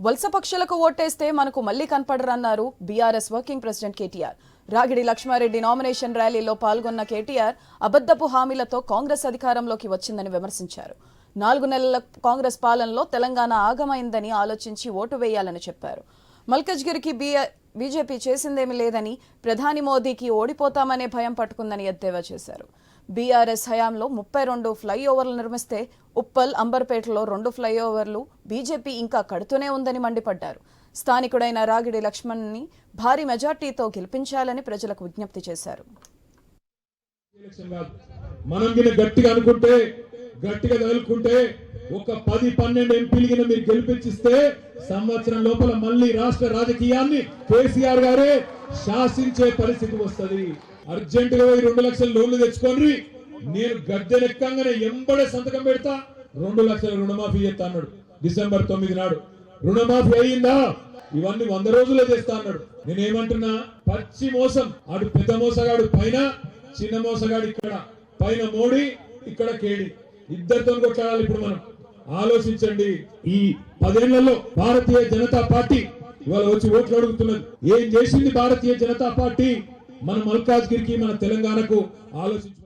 వలస పక్షులకు ఓటేస్తే మనకు మళ్ళీ కనపడరన్నారు BRS working president KTR. Ragidi Laxma Reddy nomination ర్యాలీలో పాల్గొన్న కేటీఆర్ అబద్దపు హామీలతో కాంగ్రెస్ అధికారంలోకి వచ్చిందని విమర్శించారు. నాలుగు నెలల కాంగ్రెస్ పాలనలో తెలంగాణ ఆగమైందని ఆలోచించి ఓటు వేయాలని చెప్పారు. మల్కజ్గిరికి బీజేపీ చేసిందేమీ లేదని ప్రధాని మోదీకి ఓడిపోతామనే భయం పట్టుకుందని ఎద్దేవా చేశారు. బీఆర్ఎస్ హయాంలో ముప్పై రెండు ఫ్లైఓవర్లు నిర్మిస్తే ఉప్పల్ అంబర్పేటలో రెండు ఫ్లైఓవర్లు బీజేపీ ఇంకా కడుతూనే ఉందని మండిపడ్డారు. స్థానికుడైన రాగిడి లక్ష్మణ్ని భారీ మెజార్టీతో గెలిపించాలని ప్రజలకు విజ్ఞప్తి చేశారు. మనం గట్టిగా అనుకుంటే గట్టిగా తగులుకుంటే ఒక పది పన్నెండు ఎంపీలు మీరు గెలిపించిస్తే సంవత్సరం లోపల మళ్ళీ రాష్ట్ర రాజకీయాన్ని కేసీఆర్ గారే శాసించే పరిస్థితి వస్తది. అర్జెంట్గా రెండు లక్షల లోన్లు తెచ్చుకోండి నేను గద్దెనెక్కంగానే ఎంబడే సంతకం పెడతా. రెండు లక్షల రుణమాఫీ చేస్తా అన్నాడు. డిసెంబర్ తొమ్మిది నాడు. రుణమాఫీ అయ్యిందా? ఇవన్నీ వంద రోజుల్లో చేస్తా అన్నాడు. నేనేమంటున్నా? పచ్చి మోసం. ఆడు పెద్ద మోసగాడు పైన చిన్న మోసగాడు ఇక్కడ. పైన మోడీ ఇక్కడ కేడి. ఇద్దరితో కొట్లాడాలి ఇప్పుడు మనం. ఆలోచించండి. ఈ పదేళ్ళలో భారతీయ జనతా పార్టీ ఇవాళ వచ్చి ఓట్లు అడుగుతున్నది. ఏం చేసింది భారతీయ జనతా పార్టీ? మన మల్కాజ్గిరికి మన తెలంగాణకు ఆలోచించు